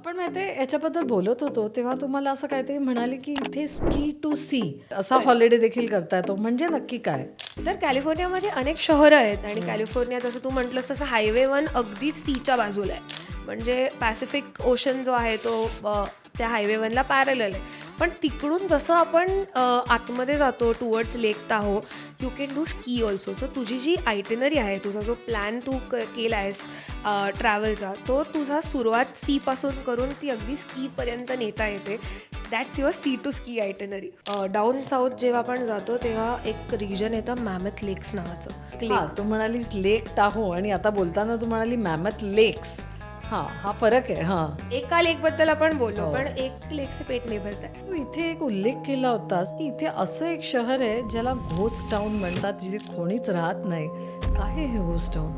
आपण माहिती याच्याबद्दल बोलत होतो तेव्हा तुम्हाला असं काहीतरी म्हणाले की इथे स्की टू सी असा हॉलिडे देखील करता येतो म्हणजे नक्की काय? तर कॅलिफोर्नियामध्ये अनेक शहरं आहेत आणि कॅलिफोर्निया जसं तू म्हटलंस तसं हायवे वन अगदी सीच्या बाजूला आहे. म्हणजे पॅसिफिक ओशन जो आहे तो त्या हायवे वनला पॅरल आहे. पण तिकडून जसं आपण आतमध्ये जातो towards lake Tahoe you can do ski also so तुझी जी आयटेनरी आहे तुझा जो प्लॅन तू क केला आहेस ट्रॅव्हलचा तो तुझा सुरुवात सीपासून करून ती अगदी स्कीपर्यंत नेता येते. That's your sea to ski itinerary down south जेव्हा आपण जातो तेव्हा एक रिजन येतं मॅमथ लेक्स नावाचं. तू म्हणालीस लेक टाहो आणि आता बोलताना तू म्हणाली मॅमथ लेक्स हा हा फरक आहे हा. एका लेकबद्दल आपण बोललो पण एक लेकचे पेट नाही भरत आहे तू इथे एक उल्लेख केला होतास की इथे असं एक शहर आहे ज्याला घोस्ट टाउन म्हणतात जिथे कोणीच राहत नाही. काय हे घोस्ट टाउन